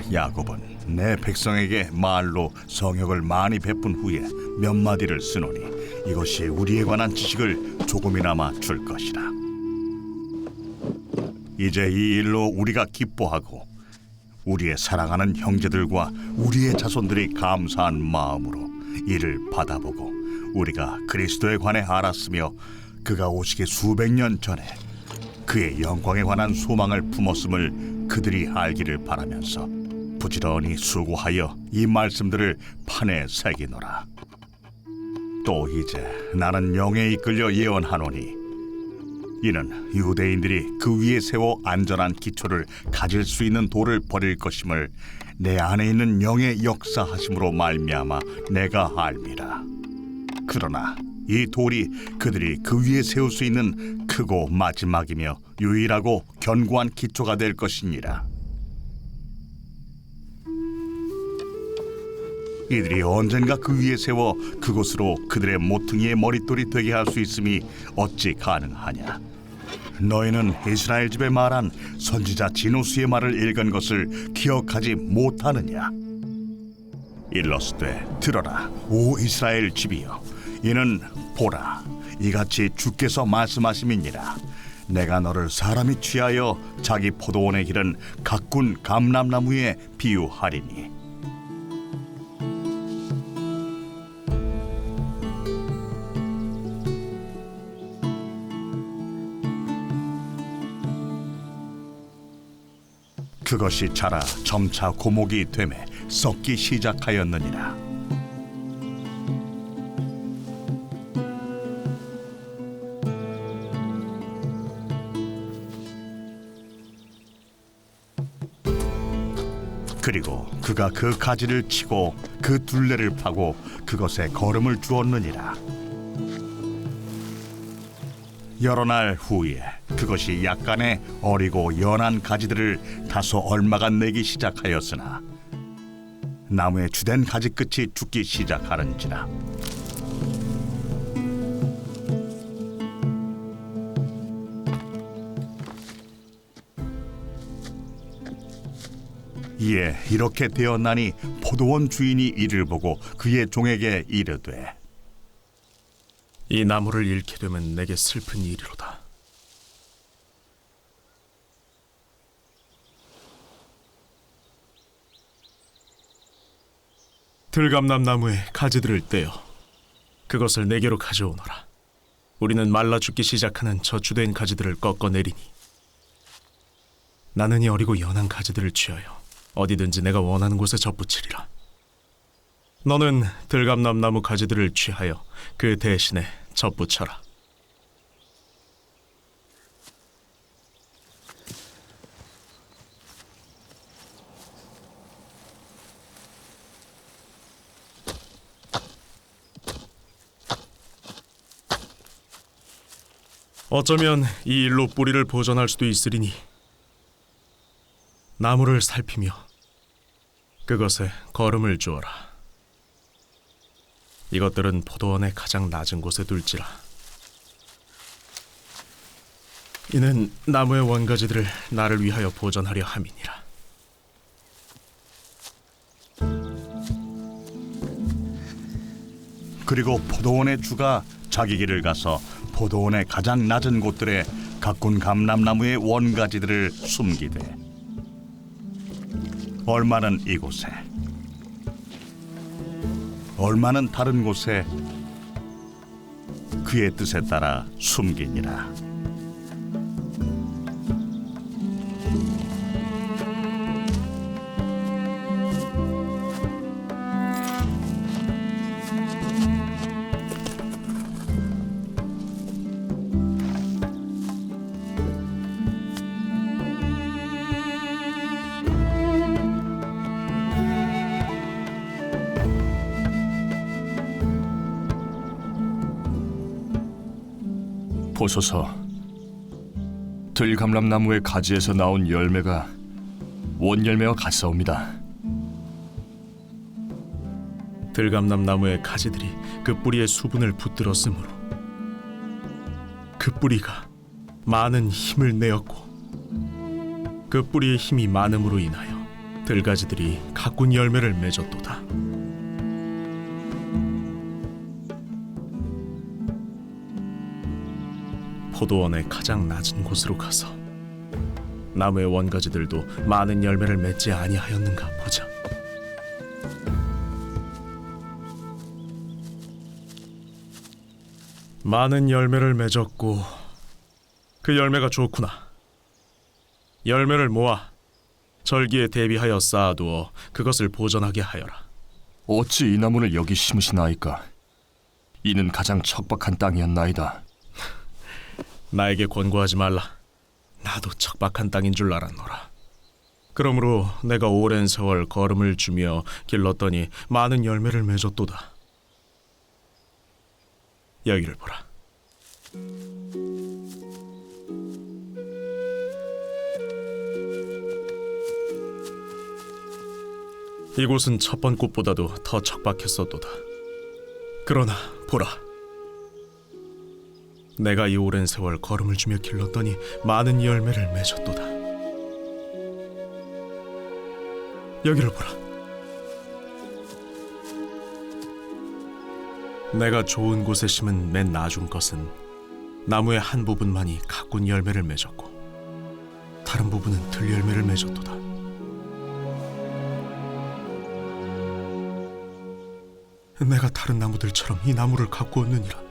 나 야곱은 내 백성에게 말로 성역을 많이 베푼 후에 몇 마디를 쓰노니 이것이 우리에 관한 지식을 조금이나마 줄 것이라. 이제 이 일로 우리가 기뻐하고 우리의 사랑하는 형제들과 우리의 자손들이 감사한 마음으로 이를 받아보고 우리가 그리스도에 관해 알았으며 그가 오시기 수백 년 전에 그의 영광에 관한 소망을 품었음을 그들이 알기를 바라면서 부지런히 수고하여 이 말씀들을 판에 새기노라. 또 이제 나는 영에 이끌려 예언하노니 이는 유대인들이 그 위에 세워 안전한 기초를 가질 수 있는 돌을 버릴 것임을 내 안에 있는 영의 역사하심으로 말미암아 내가 알미라. 그러나 이 돌이 그들이 그 위에 세울 수 있는 크고 마지막이며 유일하고 견고한 기초가 될 것이니라. 이들이 언젠가 그 위에 세워 그곳으로 그들의 모퉁이의 머릿돌이 되게 할 수 있음이 어찌 가능하냐? 너희는 이스라엘 집에 말한 선지자 지노스의 말을 읽은 것을 기억하지 못하느냐? 일러스되 들어라 오 이스라엘 집이여 이는 보라 이같이 주께서 말씀하심이니라 내가 너를 사람이 취하여 자기 포도원에 기른 가꾼 감람나무에 비유하리니 그것이 자라 점차 고목이 되매 썩기 시작하였느니라. 그리고 그가 그 가지를 치고 그 둘레를 파고 그것에 걸음을 주었느니라. 여러 날 후에 그것이 약간의 어리고 연한 가지들을 다소 얼마간 내기 시작하였으나 나무의 주된 가지 끝이 죽기 시작하는지라 이에 이렇게 되었나니 포도원 주인이 이를 보고 그의 종에게 이르되 이 나무를 잃게 되면 내게 슬픈 일이로다. 들감남 나무의 가지들을 떼어 그것을 내게로 가져오너라. 우리는 말라 죽기 시작하는 저 주된 가지들을 꺾어내리니 나는 이 어리고 연한 가지들을 취하여 어디든지 내가 원하는 곳에 접붙이리라. 너는 들감남 나무 가지들을 취하여 그 대신에 접붙여라. 어쩌면 이 일로 뿌리를 보존할 수도 있으리니 나무를 살피며 그것에 걸음을 주어라. 이것들은 포도원의 가장 낮은 곳에 둘지라. 이는 나무의 원가지들을 나를 위하여 보존하려 함이니라. 그리고 포도원의 주가 자기 길을 가서 포도원의 가장 낮은 곳들에 가꾼 감람나무의 원가지들을 숨기되 얼마는 이곳에 얼마는 다른 곳에 그의 뜻에 따라 숨기니라 보소서 들감람나무의 가지에서 나온 열매가 원 열매와 같사옵니다. 들감남 나무의 가지들이 그 뿌리의 수분을 붙들었으므로 그 뿌리가 많은 힘을 내었고 그 뿌리의 힘이 많음으로 인하여 들가지들이 가꾼 열매를 맺었도다. 포도원의 가장 낮은 곳으로 가서 나무의 원가지들도 많은 열매를 맺지 아니하였는가 보자. 많은 열매를 맺었고 그 열매가 좋구나. 열매를 모아 절기에 대비하여 쌓아두어 그것을 보존하게 하여라. 어찌 이 나무를 여기 심으시나이까? 이는 가장 척박한 땅이었나이다. 나에게 권고하지 말라. 나도 척박한 땅인 줄 알았노라. 그러므로 내가 오랜 세월 걸음을 주며 길렀더니 많은 열매를 맺었도다. 여기를 보라. 이곳은 첫 번 꽃보다도 더 척박했었도다. 그러나 보라. 내가 이 오랜 세월 걸음을 주며 길렀더니 많은 열매를 맺었도다. 여기를 보라. 내가 좋은 곳에 심은 맨 나중 것은 나무의 한 부분만이 가꾼 열매를 맺었고 다른 부분은 들 열매를 맺었도다. 내가 다른 나무들처럼 이 나무를 가꾸었느니라.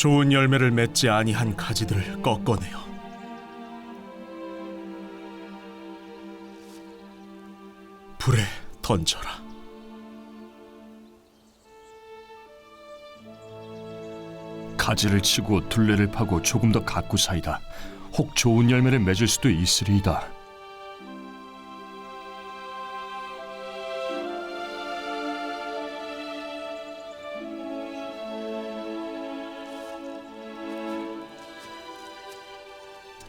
좋은 열매를 맺지 아니한 가지들을 꺾어내어 불에 던져라. 가지를 치고 둘레를 파고 조금 더 가꾸사이다. 혹 좋은 열매를 맺을 수도 있으리이다.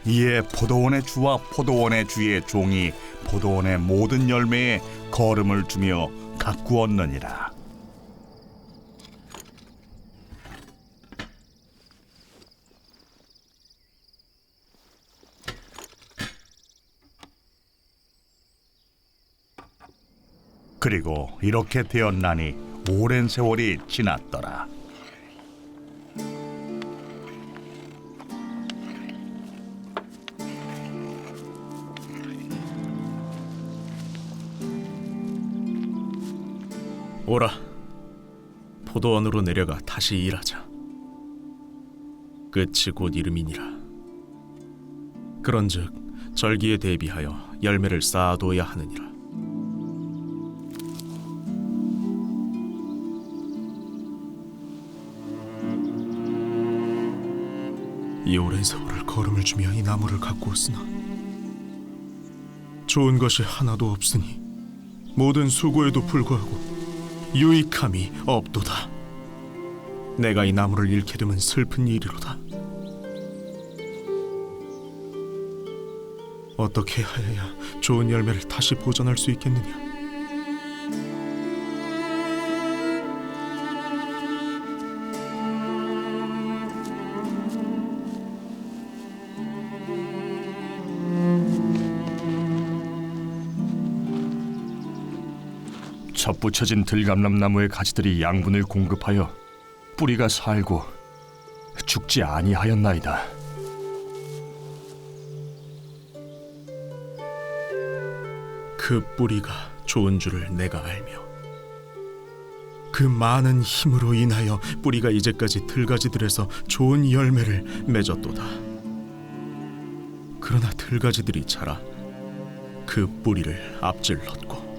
이에 포도원의 주와 포도원의 주의 종이 포도원의 모든 열매에 거름을 주며 가꾸었느니라. 그리고 이렇게 되었나니 오랜 세월이 지났더라. 오라. 포도원으로 내려가 다시 일하자. 끝이 곧 이름이니라. 그런즉 절기에 대비하여 열매를 쌓아둬야 하느니라. 이 오랜 세월을 걸음을 주며 이 나무를 가꾸었으나 좋은 것이 하나도 없으니 모든 수고에도 불구하고 유익함이 없도다. 내가 이 나무를 잃게 되면 슬픈 일이로다. 어떻게 하여야 좋은 열매를 다시 보존할 수 있겠느냐? 접붙여진 들감람나무의 가지들이 양분을 공급하여 뿌리가 살고 죽지 아니하였나이다. 그 뿌리가 좋은 줄을 내가 알며 그 많은 힘으로 인하여 뿌리가 이제까지 들가지들에서 좋은 열매를 맺었도다. 그러나 들가지들이 자라 그 뿌리를 앞질렀고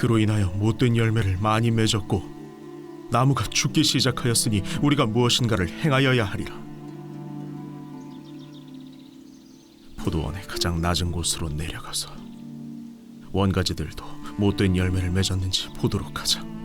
그로 인하여 못된 열매를 많이 맺었고 나무가 죽기 시작하였으니 우리가 무엇인가를 행하여야 하리라. 포도원의 가장 낮은 곳으로 내려가서 원가지들도 못된 열매를 맺었는지 보도록 하자.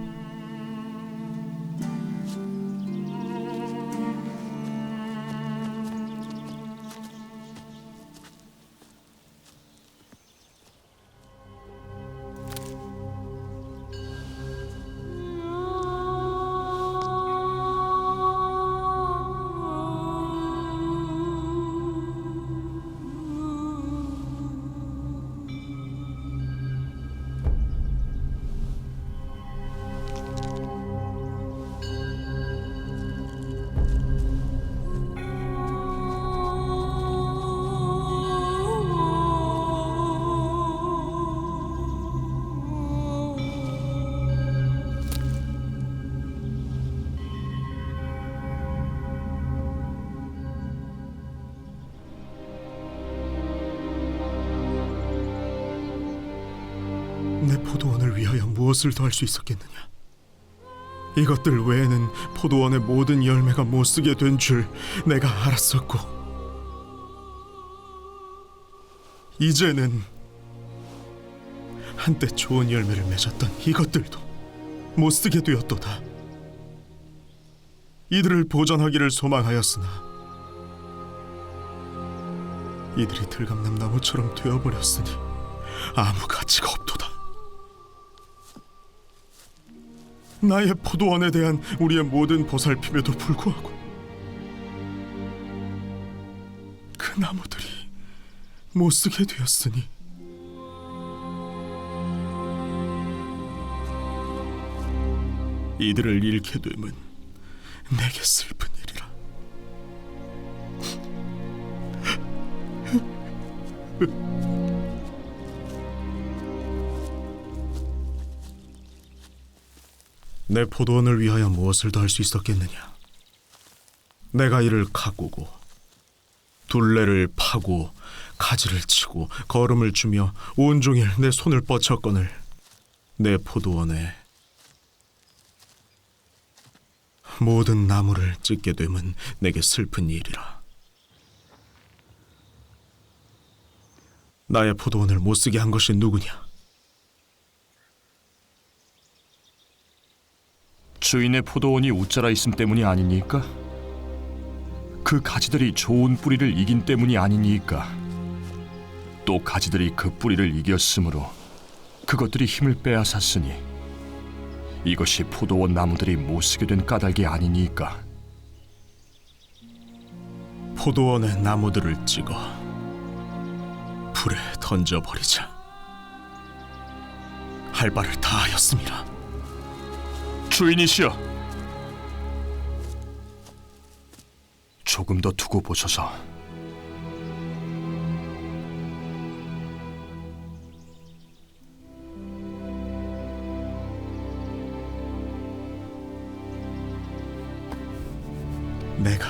무엇을 더할 수 있었겠느냐? 이것들 외에는 포도원의 모든 열매가 못 쓰게 된 줄 내가 알았었고 이제는 한때 좋은 열매를 맺었던 이것들도 못 쓰게 되었도다. 이들을 보존하기를 소망하였으나 이들이 들감남 나무처럼 되어버렸으니 아무 가치가 없도 나의 포도원에 대한 우리의 모든 보살핌에도 불구하고 그 나무들이 못 쓰게 되었으니 이들을 잃게 됨은 내게 슬픈 일이라. 내 포도원을 위하여 무엇을 더 할 수 있었겠느냐? 내가 이를 가꾸고 둘레를 파고 가지를 치고 걸음을 주며 온종일 내 손을 뻗쳤거늘 내 포도원에 모든 나무를 찢게 됨은 내게 슬픈 일이라. 나의 포도원을 못 쓰게 한 것이 누구냐? 주인의 포도원이 웃자라 있음 때문이 아니니까? 그 가지들이 좋은 뿌리를 이긴 때문이 아니니까? 또 가지들이 그 뿌리를 이겼으므로 그것들이 힘을 빼앗았으니 이것이 포도원 나무들이 못 쓰게 된 까닭이 아니니까? 포도원의 나무들을 찍어 불에 던져 버리자. 할 바를 다 하였습니다. 주인이시여 조금 더 두고 보소서 내가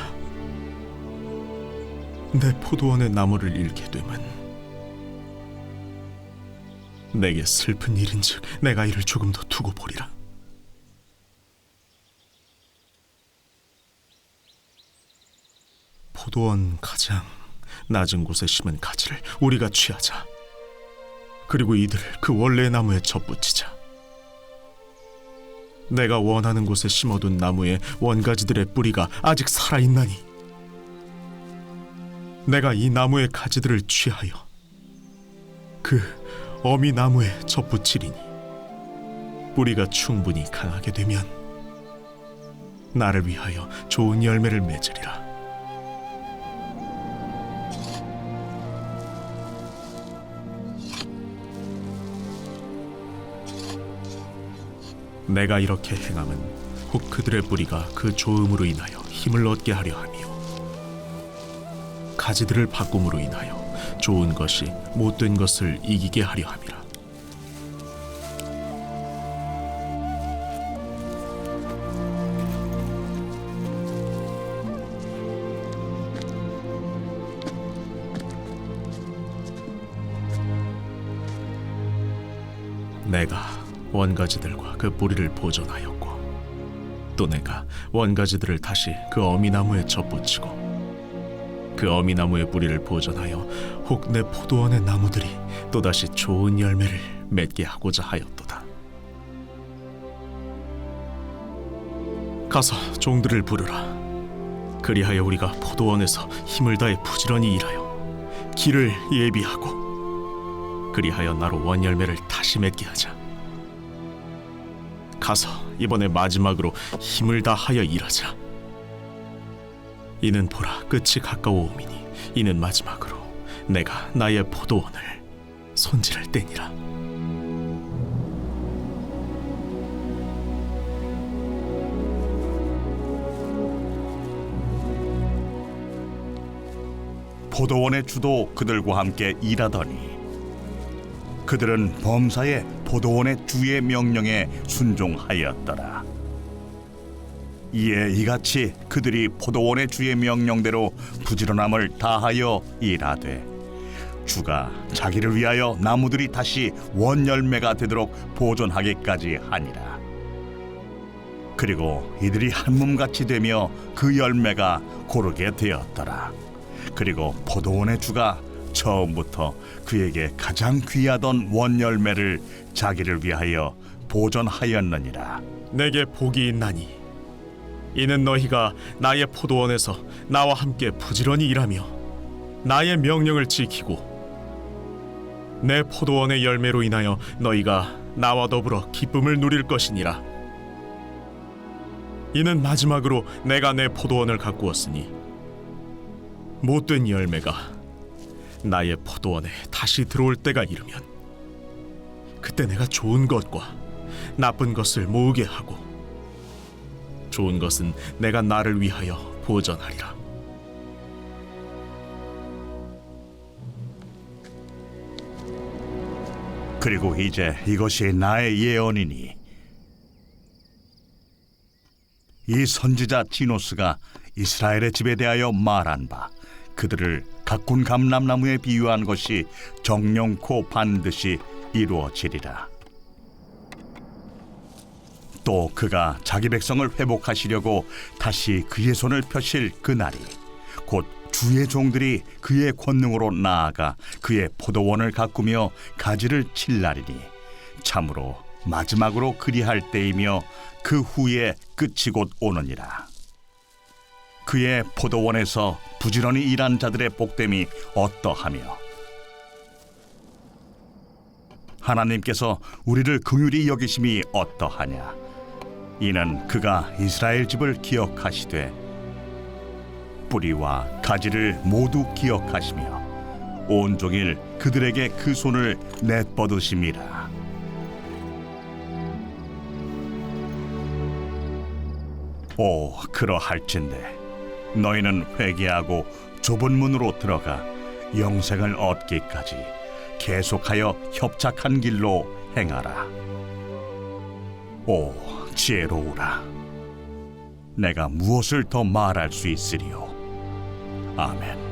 내 포도원의 나무를 잃게 됨은 내게 슬픈 일인즉 내가 이를 조금 더 두고 보리라. 도원 가장 낮은 곳에 심은 가지를 우리가 취하자. 그리고 이들을 그 원래 나무에 접붙이자. 내가 원하는 곳에 심어둔 나무의 원가지들의 뿌리가 아직 살아있나니 내가 이 나무의 가지들을 취하여 그 어미 나무에 접붙이리니 뿌리가 충분히 강하게 되면 나를 위하여 좋은 열매를 맺으리라 내가 이렇게 행함은 혹 그들의 뿌리가 그 조음으로 인하여 힘을 얻게 하려 하며 가지들을 바꿈으로 인하여 좋은 것이 못된 것을 이기게 하려 함이라. 내가 원가지들과 그 뿌리를 보존하였고 또 내가 원가지들을 다시 그 어미나무에 접붙이고 그 어미나무의 뿌리를 보존하여 혹 내 포도원의 나무들이 또다시 좋은 열매를 맺게 하고자 하였도다. 가서 종들을 부르라. 그리하여 우리가 포도원에서 힘을 다해 부지런히 일하여 길을 예비하고 그리하여 나로 원 열매를 다시 맺게 하자 가서 이번에 마지막으로 힘을 다하여 일하자. 이는 보라 끝이 가까워오미니 이는 마지막으로 내가 나의 포도원을 손질할 때니라. 포도원의 주도 그들과 함께 일하더니 그들은 범사에 포도원의 주의 명령에 순종하였더라. 이에 이같이 그들이 포도원의 주의 명령대로 부지런함을 다하여 일하되 주가 자기를 위하여 나무들이 다시 원열매가 되도록 보존하기까지 하니라. 그리고 이들이 한 몸같이 되며 그 열매가 고르게 되었더라. 그리고 포도원의 주가 처음부터 그에게 가장 귀하던 원열매를 자기를 위하여 보존하였느니라. 내게 복이 있나니 이는 너희가 나의 포도원에서 나와 함께 부지런히 일하며 나의 명령을 지키고 내 포도원의 열매로 인하여 너희가 나와 더불어 기쁨을 누릴 것이니라 이는 마지막으로 내가 내 포도원을 가꾸었으니 못된 열매가 나의 포도원에 다시 들어올 때가 이르면 그때 내가 좋은 것과 나쁜 것을 모으게 하고 좋은 것은 내가 나를 위하여 보전하리라. 그리고 이제 이것이 나의 예언이니 이 선지자 디노스가 이스라엘의 집에 대하여 말한 바 그들을 가꾼 감람나무에 비유한 것이 정령코 반드시 이루어지리라. 또 그가 자기 백성을 회복하시려고 다시 그의 손을 펴실 그날이 곧 주의 종들이 그의 권능으로 나아가 그의 포도원을 가꾸며 가지를 칠 날이니 참으로 마지막으로 그리할 때이며 그 후에 끝이 곧 오느니라 그의 포도원에서 부지런히 일한 자들의 복됨이 어떠하며? 하나님께서 우리를 긍휼히 여기심이 어떠하냐? 이는 그가 이스라엘 집을 기억하시되 뿌리와 가지를 모두 기억하시며 온종일 그들에게 그 손을 내뻗으심이라. 오 그러할진대 너희는 회개하고 좁은 문으로 들어가 영생을 얻기까지 계속하여 협착한 길로 행하라. 오 지혜로우라. 내가 무엇을 더 말할 수 있으리요? 아멘